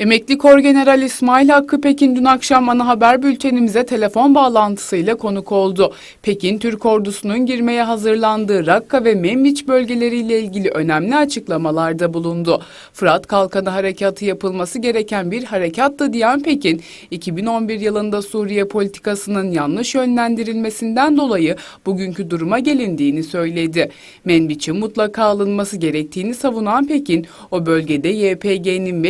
Emekli Korgeneral İsmail Hakkı Pekin dün akşam ana haber bültenimize telefon bağlantısıyla konuk oldu. Pekin, Türk ordusunun girmeye hazırlandığı Rakka ve Membiç bölgeleriyle ilgili önemli açıklamalarda bulundu. Fırat Kalkanı Harekatı yapılması gereken bir harekattı diyen Pekin, 2011 yılında Suriye politikasının yanlış yönlendirilmesinden dolayı bugünkü duruma gelindiğini söyledi. Menbiç'in mutlaka alınması gerektiğini savunan Pekin, o bölgede YPG'nin ve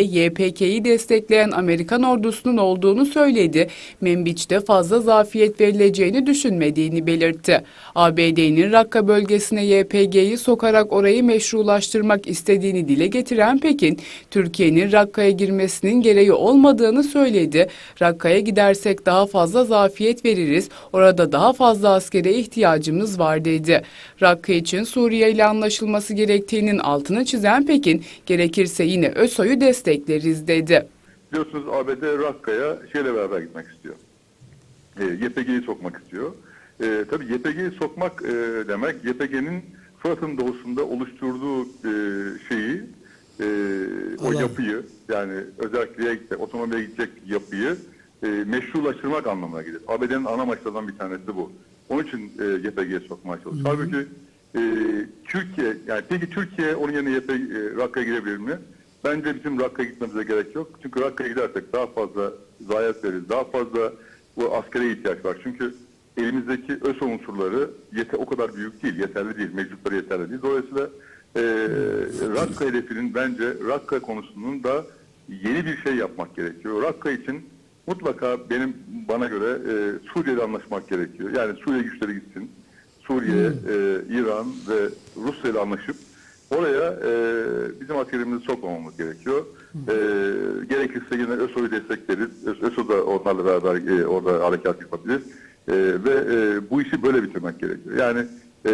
YPK'yi destekleyen Amerikan ordusunun olduğunu söyledi. Menbiç'te fazla zafiyet verileceğini düşünmediğini belirtti. ABD'nin Rakka bölgesine YPG'yi sokarak orayı meşrulaştırmak istediğini dile getiren Pekin, Türkiye'nin Rakka'ya girmesinin gereği olmadığını söyledi. Rakka'ya gidersek daha fazla zafiyet veririz, orada daha fazla askere ihtiyacımız var dedi. Rakka için Suriye ile anlaşılması gerektiğinin altını çizen Pekin, gerekirse yine ÖSO'yu destekleriz dedi. Biliyorsunuz ABD Rakka'ya şeyle beraber gitmek istiyor. E, YPG'yi sokmak istiyor. E, tabii YPG'yi sokmak e, demek YPG'nin Fırat'ın doğusunda oluşturduğu e, şeyi, e, o yapıyı yani özelliğe gidecek, otomobile gidecek yapıyı e, meşrulaştırmak anlamına gelir. ABD'nin ana amaçlarından bir tanesi bu. Onun için e, YPG'ye sokmaya çalışıyor. Halbuki e, Türkiye, yani peki Türkiye onun yerine YPG, e, Rakka'ya girebilir mi? Bence bizim Rakka'ya gitmemize gerek yok. Çünkü Rakka'ya gidersek daha fazla zayiat veririz. Daha fazla bu askere ihtiyaç var. Çünkü elimizdeki ÖSO unsurları yete, o kadar büyük değil, yeterli değil, mevcutları yeterli değil. Dolayısıyla e, Rakka hedefinin bence Rakka konusunun da yeni bir şey yapmak gerekiyor. Rakka için mutlaka benim bana göre e, Suriye'de anlaşmak gerekiyor. Yani Suriye güçleri gitsin. Suriye, e, İran ve Rusya ile anlaşıp oraya e, bizim askerimizi sokmamamız gerekiyor. E, gerekirse yine ÖSO'yu destekleriz. ÖSO da onlarla beraber e, orada harekat yapabilir. E, ve e, bu işi böyle bitirmek gerekiyor. Yani e,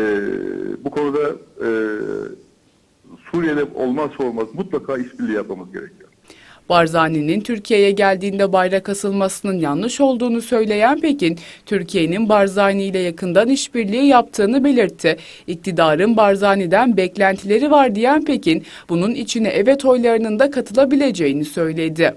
bu konuda e, Suriye'de olmazsa olmaz mutlaka işbirliği yapmamız gerekiyor. Barzani'nin Türkiye'ye geldiğinde bayrak asılmasının yanlış olduğunu söyleyen Pekin, Türkiye'nin Barzani ile yakından işbirliği yaptığını belirtti. İktidarın Barzani'den beklentileri var diyen Pekin, bunun içine evet oylarının da katılabileceğini söyledi.